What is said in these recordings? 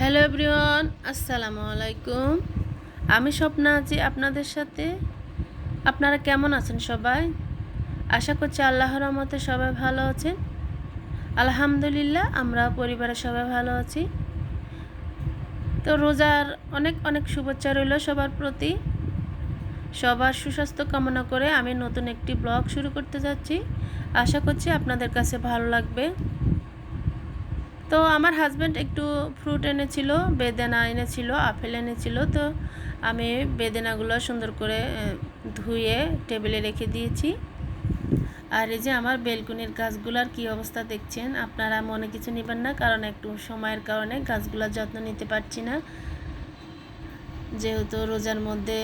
Hello everyone, আসসালামু আলাইকুম। আমি স্বপ্না আছি আপনাদের সাথে। আপনারা কেমন আছেন সবাই? আশা করছি আল্লাহর রহমতে সবাই ভালো আছেন। আলহামদুলিল্লাহ আমরা পরিবারের সবাই ভালো আছি। তো রোজার অনেক অনেক শুভেচ্ছা রইল সবার প্রতি। সবার সুস্বাস্থ্য কামনা করে আমি নতুন একটি ব্লগ শুরু করতে যাচ্ছি। আশা করছি আপনাদের কাছে ভালো লাগবে। তো আমার হাজব্যান্ড একটু ফ্রুট এনেছিল, বেদানা এনেছিল, আপেল এনেছিল, তো আমি বেদানাগুলো সুন্দর করে ধুয়ে টেবিলে রেখে দিয়েছি। আর এই যে আমার বেলকুনির গাছগুলোর কি অবস্থা দেখছেন, আপনারা মনে কিছু নেবেন না, কারণ একটু সময়ের কারণে গাছগুলোর যত্ন নিতে পারছি না। যেহেতু রোজার মধ্যে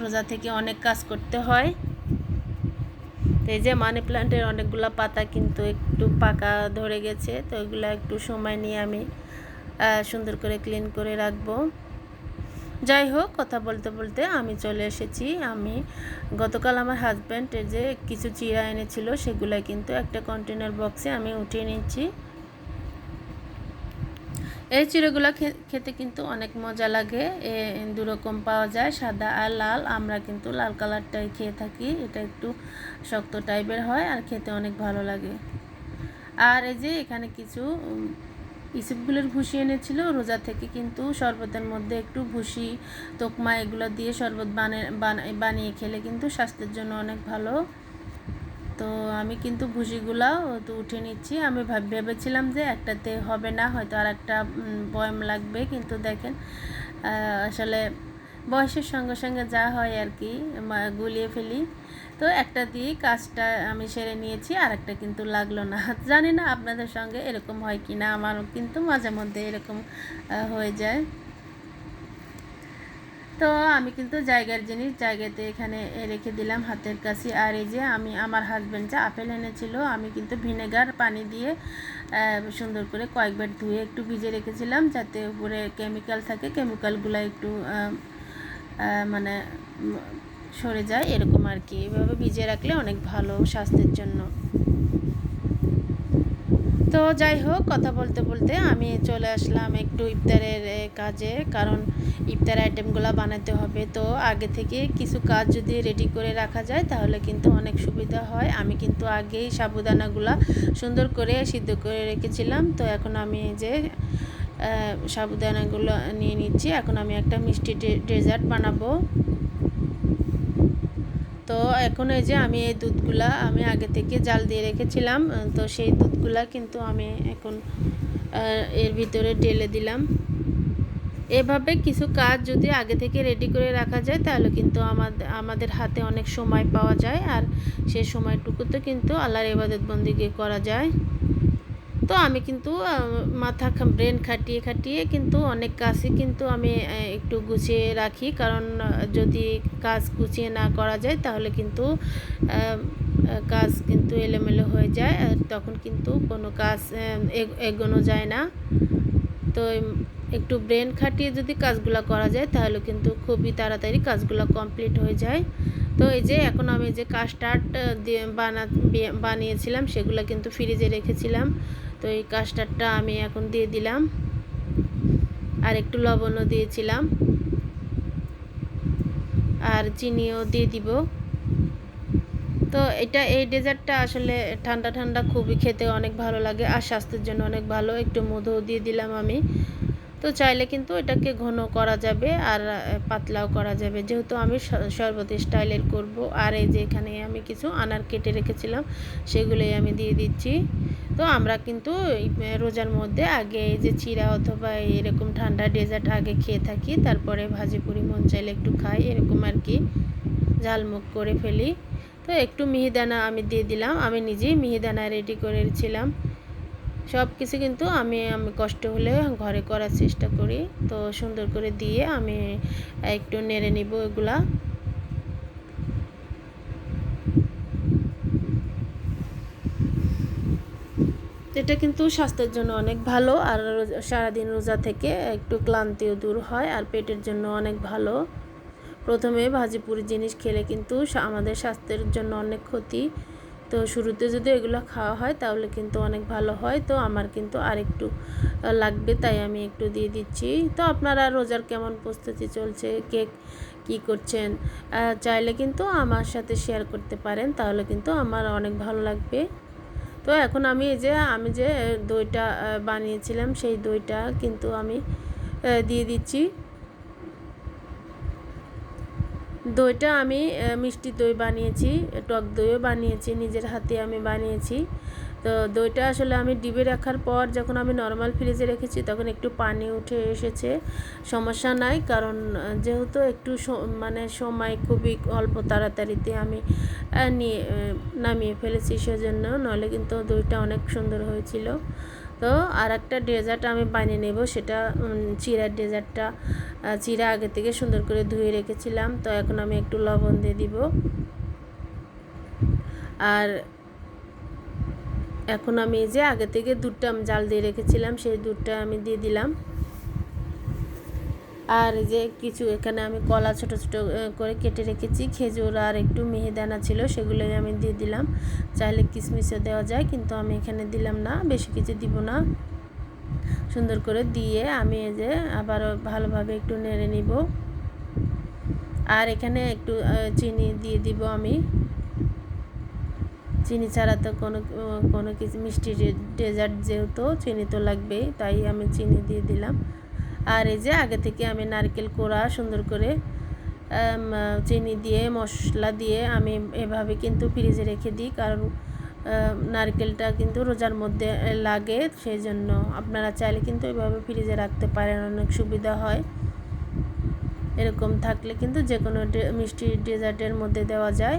রোজা থেকে অনেক কাজ করতে হয় তো এই যে মানি প্ল্যান্টের অনেকগুলো পাতা কিন্তু একটু পাকা ধরে গেছে, তো ওইগুলো একটু সময় নিয়ে আমি সুন্দর করে ক্লিন করে রাখব। যাই হোক, কথা বলতে বলতে আমি চলে এসেছি। আমি গতকাল আমার হাজব্যান্ড যে কিছু চিরা এনেছিল, সেগুলো কিন্তু একটা কন্টেনার বক্সে আমি উঠিয়ে নিচ্ছি। এই চিড়েগুলো খেতে কিন্তু অনেক মজা লাগে। এ, দুরকম পাওয়া যায়, সাদা আর লাল। আমরা কিন্তু লাল কালারটাই খেয়ে থাকি, এটা একটু শক্ত টাইপের হয় আর খেতে অনেক ভালো লাগে। আর এই যে এখানে কিছু ইসিপগুলোর ভুসি এনেছিল, রোজা থেকে কিন্তু শরবতের মধ্যে একটু ভুসি, তোকমা এগুলো দিয়ে শরবত বানিয়ে খেলে কিন্তু স্বাস্থ্যের জন্য অনেক ভালো। তো আমি কিন্তু ভুসিগুলাও তো উঠে নিচ্ছি। আমি ভেবেছিলাম যে একটাতে হবে না, হয়তো আর একটা বয়ম লাগবে, কিন্তু দেখেন আসলে বয়সের সঙ্গে সঙ্গে যা হয় আর কি গুলিয়ে ফেলি। তো একটা দিয়ে কাজটা আমি সেরে নিয়েছি আর একটা কিন্তু লাগল না। জানি না আপনাদের সঙ্গে এরকম হয় কি না আমারও কিন্তু মাঝে মধ্যে এরকম হয়ে যায়। তো আমি কিন্তু জায়গার জিনিস জায়গাতে এখানে রেখে দিলাম হাতের কাছে। আর এই যে আমি আমার হাজব্যান্ড যে আপেল এনেছিল, আমি কিন্তু ভিনেগার পানি দিয়ে সুন্দর করে কয়েকবার ধুয়ে একটু ভিজে রেখেছিলাম যাতে উপরে কেমিক্যাল থাকে কেমিক্যালগুলো একটু মানে সরে যায়, এরকম আর কি। এভাবে ভিজিয়ে রাখলে অনেক ভালো স্বাস্থ্যের জন্য। তো যাই হোক, কথা বলতে বলতে আমি চলে আসলাম একটু ইফতারের কাজে। কারণ ইফতার আইটেমগুলো বানাতে হবে। তো আগে থেকে কিছু কাজ যদি রেডি করে রাখা যায়, তাহলে কিন্তু অনেক সুবিধা হয়। আমি কিন্তু আগেই সাবুদানাগুলো সুন্দর করে সিদ্ধ করে রেখেছিলাম। তো এখন আমি যে সাবুদানাগুলো নিয়ে নিচ্ছি। এখন আমি একটা মিষ্টি ডেজার্ট বানাবো। তো এখন এই যে আমি এই দুধগুলা আমি আগে থেকে জাল দিয়ে রেখেছিলাম তো সেই দুধগুলা কিন্তু আমি এখন এর ভিতরে ঢেলে দিলাম। এভাবে কিছু কাজ যদি আগে থেকে রেডি করে রাখা যায়, তাহলে কিন্তু আমাদের আমাদের হাতে অনেক সময় পাওয়া যায়। আর সেই সময়টুকুতে কিন্তু আল্লাহর ইবাদত বন্দিকে করা যায়। তো আমি কিন্তু মাথা ব্রেন খাটিয়ে খাটিয়ে কিন্তু অনেক কাজই কিন্তু আমি একটু গুছিয়ে রাখি। কারণ যদি কাজ গুছিয়ে না করা যায় তাহলে কিন্তু কাজ কিন্তু এলোমেলো হয়ে যায়। তখন কিন্তু কোনো কাজ এগোনো যায় না। তো একটু ব্রেন খাটিয়ে যদি কাজগুলো করা যায় তাহলে কিন্তু খুবই তাড়াতাড়ি কাজগুলো কমপ্লিট হয়ে যায়। তো এই যে এখন আমি যে কাস্টার্ড বানা, বানিয়েছিলাম সেগুলো কিন্তু ফ্রিজে রেখেছিলাম। তো এই কাস্টারটা আমি এখন দিয়ে দিলাম। আর একটু লবণও দিয়েছিলাম। আর চিনিও দিয়ে দিব। তো এটা এই ডেজার্টটা আসলে ঠান্ডা ঠান্ডা খুবই খেতে অনেক ভালো লাগে আর স্বাস্থ্যের জন্য অনেক ভালো। একটু মধুও দিয়ে দিলাম আমি। তো চাইলে কিন্তু এটাকে ঘন করা যাবে আর পাতলাও করা যাবে। যেহেতু আমি শরবত স্টাইলের করব। আর এই যে এখানে আমি কিছু আনার কেটে রেখেছিলাম, সেগুলোই আমি দিয়ে দিচ্ছি। তো আমরা কিন্তু রোজার মধ্যে আগে এই যে চিরা অথবা এরকম ঠান্ডা ডেজার্ট আগে খেয়ে থাকি, তারপরে ভাজি পুরি মন চাইলে একটু খাই, এরকম আর কি ঝালমুখ করে ফেলি। তো একটু মিহিদানা আমি দিয়ে দিলাম, আমি নিজেই মিহিদানা রেডি করেছিলাম সব কিছু কিন্তু আমি আমি কষ্ট হলে ঘরে করার চেষ্টা করি। তো সুন্দর করে দিয়ে আমি একটু নেড়ে নিব এগুলা এটা কিন্তু স্বাস্থ্যের জন্য অনেক ভালো, আর সারাদিন রোজা থেকে একটু ক্লান্তিও দূর হয়, আর পেটের জন্য অনেক ভালো। প্রথমে ভাজিপুরি জিনিস খেলে কিন্তু আমাদের স্বাস্থ্যের জন্য অনেক ক্ষতি। তো শুরুতে যদি এগুলো খাওয়া হয়, তাহলে কিন্তু অনেক ভালো হয়। তো আমার কিন্তু আর একটু লাগবে, তাই আমি একটু দিয়ে দিচ্ছি। তো আপনারা রোজার কেমন প্রস্তুতি চলছে? কেক কি করছেন? চাইলে কিন্তু আমার সাথে শেয়ার করতে পারেন, তাহলে কিন্তু আমার অনেক ভালো লাগবে। তো এখন আমি এই যে, আমি যে দইটা বানিয়েছিলাম, সেই দইটা কিন্তু আমি দিয়ে দিচ্ছি। দইটা আমি মিষ্টি দই বানিয়েছি টক দইও বানিয়েছি, নিজের হাতে আমি বানিয়েছি। তো দইটা আসলে আমি ডিবে রাখার পর যখন আমি নর্মাল ফ্রিজে রেখেছি, তখন একটু পানি উঠে এসেছে। সমস্যা নাই, কারণ যেহেতু একটু মানে সময় খুবই অল্প তাড়াতাড়িতে আমি নিয়ে নামিয়ে ফেলেছি সেজন্য, নইলে কিন্তু দইটা অনেক সুন্দর হয়েছিল। তো আর একটা ডেজার্ট আমি বানিয়ে নেব, সেটা চিরার ডেজার্টটা চিরা আগে থেকে সুন্দর করে ধুয়ে রেখেছিলাম, তো এখন আমি একটু লবণ দিয়ে দিব। আর এখন আমি যে আগে থেকে দুধটা আমি জাল দিয়ে রেখেছিলাম, সেই দুধটা আমি দিয়ে দিলাম। আর যে কিছু এখানে আমি কলা ছোট ছোট করে কেটে রেখেছি। খেজুর আর একটু মিহিদানা ছিল, সেগুলোই আমি দিয়ে দিলাম। চাইলে কিশমিশও দেওয়া যায়, কিন্তু আমি এখানে দিলাম না, বেশি কিছু দিব না। সুন্দর করে দিয়ে আমি এই যে আবারও ভালোভাবে একটু নেড়ে নিব। আর এখানে একটু চিনি দিয়ে দিব আমি। চিনি ছাড়া তো কোনো কোনো কিছু, মিষ্টি ডেজার্ট যেহেতু চিনি তো লাগবেই, তাই আমি চিনি দিয়ে দিলাম। আর এই যে আগে থেকে আমি নারকেল কোড়া সুন্দর করে চিনি দিয়ে, মশলা দিয়ে আমি এভাবে কিন্তু ফ্রিজে রেখে দিই, কারণ নারকেলটা কিন্তু রোজার মধ্যে লাগে সেই জন্য আপনারা চাইলে কিন্তু এভাবে ফ্রিজে রাখতে পারেন, অনেক সুবিধা হয়। এরকম থাকলে কিন্তু যে কোনো মিষ্টি ডেজার্টের মধ্যে দেওয়া যায়।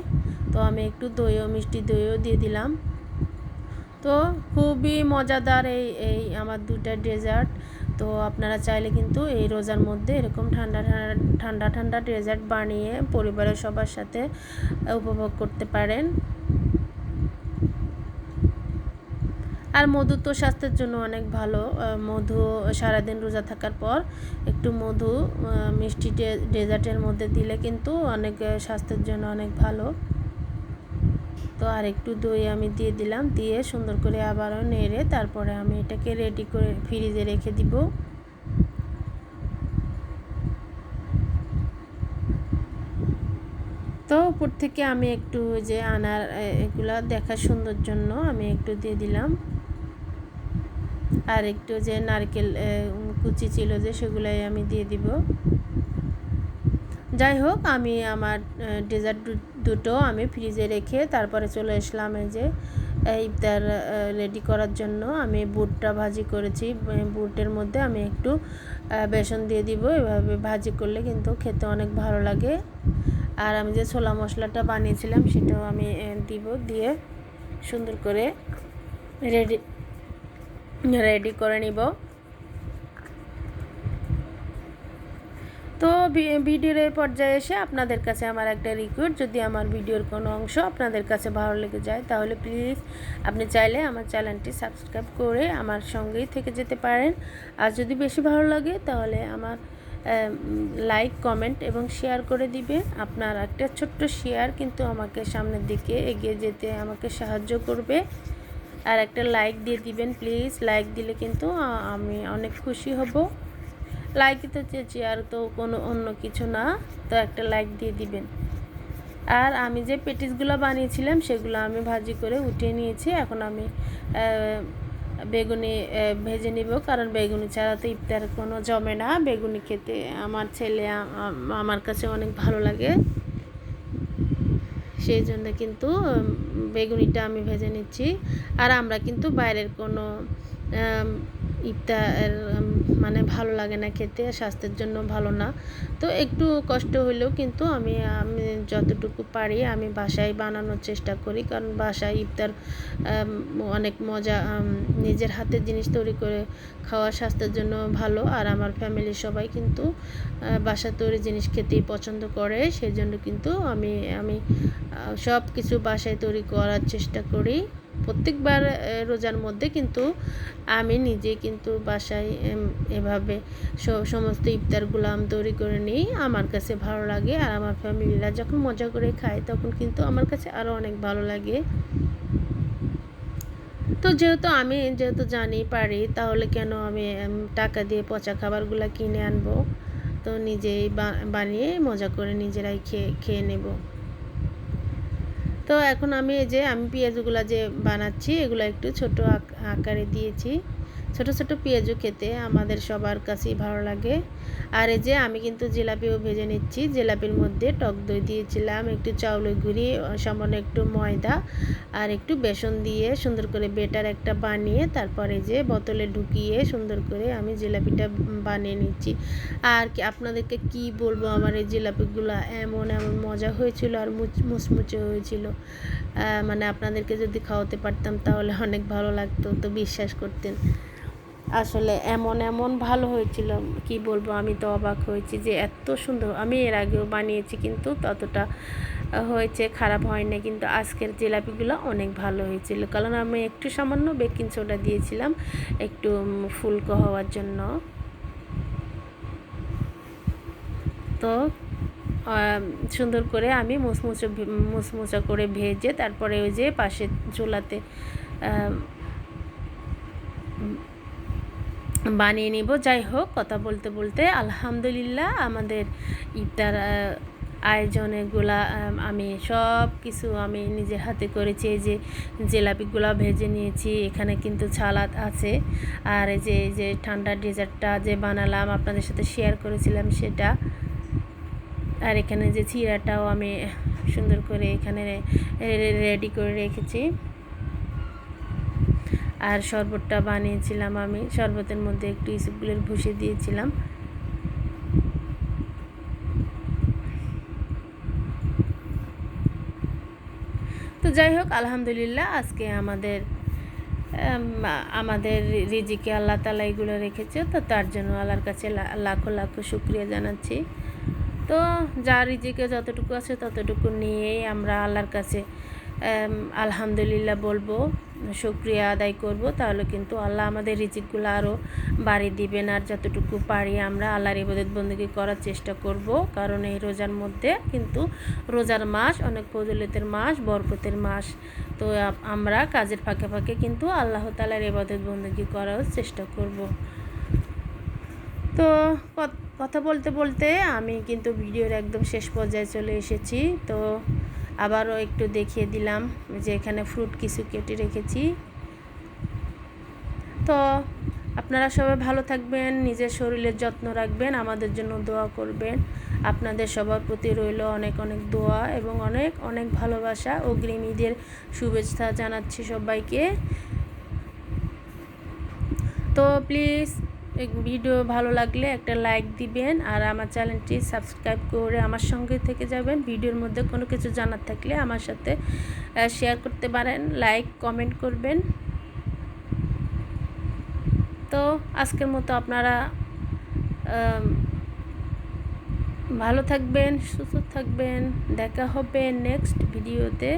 তো আমি একটু দইও, মিষ্টি দইও দিয়ে দিলাম। তো খুবই মজাদার এই এই আমার দুটা ডেজার্ট। তো আপনারা চাইলে কিন্তু এই রোজার মধ্যে এরকম ঠান্ডা ঠান্ডা ঠান্ডা ঠান্ডা ডেজার্ট বানিয়ে পরিবারের সবার সাথে উপভোগ করতে পারেন। আর মধু তো স্বাস্থ্যের জন্য অনেক ভালো। মধু সারাদিন রোজা থাকার পর একটু মধু মিষ্টি ডেজার্টের মধ্যে দিলে কিন্তু অনেক স্বাস্থ্যের জন্য অনেক ভালো। তো আর একটু দই আমি দিয়ে দিলাম, দিয়ে সুন্দর করে আবারও নেড়ে তারপরে আমি এটাকে রেডি করে ফ্রিজে রেখে দিব। তো উপর থেকে আমি একটু যে আনার এগুলা দেখার সুন্দর জন্য আমি একটু দিয়ে দিলাম। আর একটু যে নারকেল কুচি ছিল যে সেগুলাই আমি দিয়ে দিব। যাই হোক, আমি আমার ডেজার্ট দুটো আমি ফ্রিজে রেখে তারপরে চলে আসলাম এই যে ইফতার রেডি করার জন্য। আমি বুটটা ভাজি করেছি বুটের মধ্যে আমি একটু বেসন দিয়ে দিব। এভাবে ভাজি করলে কিন্তু খেতে অনেক ভালো লাগে। আর আমি যে ছোলা মশলাটা বানিয়েছিলাম সেটাও আমি দিব দিয়ে সুন্দর করে রেডি রেডি করে নিব। তো ভিডিওর এই পর্যায়ে এসে আপনাদের কাছে আমার একটা রিকোয়েস্ট যদি আমার ভিডিওর কোনো অংশ আপনাদের কাছে ভালো লেগে যায়, তাহলে প্লিজ আপনি চাইলে আমার চ্যানেলটি সাবস্ক্রাইব করে আমার সঙ্গেই থেকে যেতে পারেন। আর যদি বেশি ভালো লাগে, তাহলে আমার লাইক কমেন্ট এবং শেয়ার করে দিবে আপনার একটা ছোট্ট শেয়ার কিন্তু আমাকে সামনের দিকে এগিয়ে যেতে আমাকে সাহায্য করবে। আর একটা লাইক দিয়ে দিবেন প্লিজ লাইক দিলে কিন্তু আমি অনেক খুশি হব। লাইক তো চেয়েছি আর তো কোনো অন্য কিছু না, তো একটা লাইক দিয়ে দিবেন। আর আমি যে পেটিসগুলো বানিয়েছিলাম, সেগুলো আমি ভাজি করে উঠিয়ে নিয়েছি। এখন আমি বেগুনি ভেজে নিব, কারণ বেগুনি ছাড়া তো ইফতার কোনো জমে না। বেগুনি খেতে আমার ছেলে আমার কাছে অনেক ভালো লাগে। সেই জন্য কিন্তু বেগুনিটা আমি ভেজে নিচ্ছি। আর আমরা কিন্তু বাইরের কোনো ইফতার মানে ভালো লাগে না খেতে, স্বাস্থ্যের জন্য ভালো না। তো একটু কষ্ট হলেও কিন্তু আমি আমি যতটুকু পারি আমি বাসায় বানানোর চেষ্টা করি। কারণ বাসায় ইফতার অনেক মজা নিজের হাতের জিনিস তৈরি করে খাওয়া স্বাস্থ্যের জন্য ভালো। আর আমার ফ্যামিলির সবাই কিন্তু বাসা তৈরি জিনিস খেতেই পছন্দ করে। সেই জন্য কিন্তু আমি আমি সব কিছু বাসায় তৈরি করার চেষ্টা করি। প্রত্যেকবার রোজার মধ্যে কিন্তু আমি নিজে কিন্তু বাসায় এভাবে সমস্ত ইফতারগুলো আমি তৈরি করে নিই। আমার কাছে ভালো লাগে আর আমার ফ্যামিলিরা যখন মজা করে খায় তখন কিন্তু আমার কাছে আরও অনেক ভালো লাগে। তো যেহেতু আমি, যেহেতু জানি পারি, তাহলে কেন আমি টাকা দিয়ে পচা খাবারগুলো কিনে আনব? তো নিজেই বানিয়ে মজা করে নিজেরাই খেয়ে খেয়ে নেব। তো এখন আমি এই যে, আমি পেঁয়াজগুলো যে বানাচ্ছি, এগুলো একটু ছোট আক- আকারে দিয়েছি। ছোট ছোট পেঁয়াজও খেতে আমাদের সবার কাছেই ভালো লাগে। আর এই যে আমি কিন্তু জিলাপিও ভেজে নিচ্ছি। জিলাপির মধ্যে টক দই দিয়েছিলাম, একটু চাউলের গুঁড়ি, সামান্য একটু ময়দা আর একটু বেসন দিয়ে সুন্দর করে বেটার একটা বানিয়ে তারপরে যে বোতলে ঢুকিয়ে সুন্দর করে আমি জিলাপিটা বানিয়ে নিচ্ছি। আর আপনাদেরকে কি বলব, আমার এই জিলাপিগুলো এমন এমন মজা হয়েছিল আর মুচ- মুচমুচে হয়েছিল। মানে আপনাদেরকে যদি খাওয়াতে পারতাম তাহলে অনেক ভালো লাগতো, তো বিশ্বাস করতেন। আসলে এমন এমন ভালো হয়েছিল, কি বলব, আমি তো অবাক হয়েছি যে এত সুন্দর, আমি এর আগেও বানিয়েছি কিন্তু ততটা হয়েছে খারাপ হয় না কিন্তু আজকের জিলাপিগুলো অনেক ভালো হয়েছিল। কারণ আমি একটু সামান্য বেকিং সোডা দিয়েছিলাম, একটু ফুলকো হওয়ার জন্য। তো সুন্দর করে আমি মুচমুচে মুচমুচা করে ভেজে তারপরে ওই যে পাশে চুলাতে বানিয়ে নিব। যাই হোক, কথা বলতে বলতে আলহামদুলিল্লাহ আমাদের ইফতার আয়োজনেগুলা আমি সব কিছু আমি নিজের হাতে করেছি। এই যে জিলাপিগুলা ভেজে নিয়েছি, এখানে কিন্তু ছালাদ আছে। আর এই যে এই যে ঠান্ডা ডেজার্টটা যে বানালাম, আপনাদের সাথে শেয়ার করেছিলাম সেটা। আর এখানে যে চিরাটাও আমি সুন্দর করে এখানে রেডি করে রেখেছি। আর শরবতটা বানিয়েছিলাম আমি। শরবতের মধ্যে একটু ইসুপুলের ভুষি দিয়েছিলাম। তো যাই হোক, আলহামদুলিল্লাহ আজকে আমাদের আমাদের রিজিকে আল্লাহ তালা এগুলো রেখেছে। তো তার জন্য আল্লাহর কাছে লাখো লাখো শুক্রিয়া জানাচ্ছি। তো যা রিজিকে যতটুকু আছে ততটুকু নিয়েই আমরা আল্লাহর কাছে আলহামদুলিল্লাহ বলব। শুক্রিয়া আদায় করব। তাহলে কিন্তু আল্লাহ আমাদের রিজিকগুলো আরও বাড়িয়ে দিবেন আর যতটুকু পারি আমরা আল্লাহর ইবাদত বন্দী করার চেষ্টা করব। কারণ এই রোজার মধ্যে কিন্তু রোজার মাস অনেক ফজলতের মাস, বরকতের মাস। তো আমরা কাজের ফাঁকে ফাঁকে কিন্তু আল্লাহ তালার ইবাদত বন্দী করার চেষ্টা করব। তো কথা বলতে বলতে আমি কিন্তু ভিডিওর একদম শেষ পর্যায়ে চলে এসেছি। তো আবারও একটু দেখিয়ে দিলাম যে এখানে ফ্রুট কিছু কেটে রেখেছি। তো আপনারা সবাই ভালো থাকবেন, নিজের শরীরের যত্ন রাখবেন, আমাদের জন্য দোয়া করবেন। আপনাদের সবার প্রতি রইল অনেক অনেক দোয়া এবং অনেক অনেক ভালোবাসা। অগ্রিম ঈদের শুভেচ্ছা জানাচ্ছি সবাইকে। তো প্লিজ ভিডিও ভালো লাগলে একটা লাইক দিবেন আর আমার চ্যানেলটি সাবস্ক্রাইব করে আমার সঙ্গে থেকে যাবেন। ভিডিওর মধ্যে কোনো কিছু জানার থাকলে আমার সাথে শেয়ার করতে পারেন লাইক কমেন্ট করবেন। তো আজকের মতো আপনারা ভালো থাকবেন, সুস্থ থাকবেন। দেখা হবে নেক্সট ভিডিওতে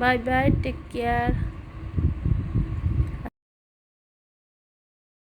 বাই বাই টেক কেয়ার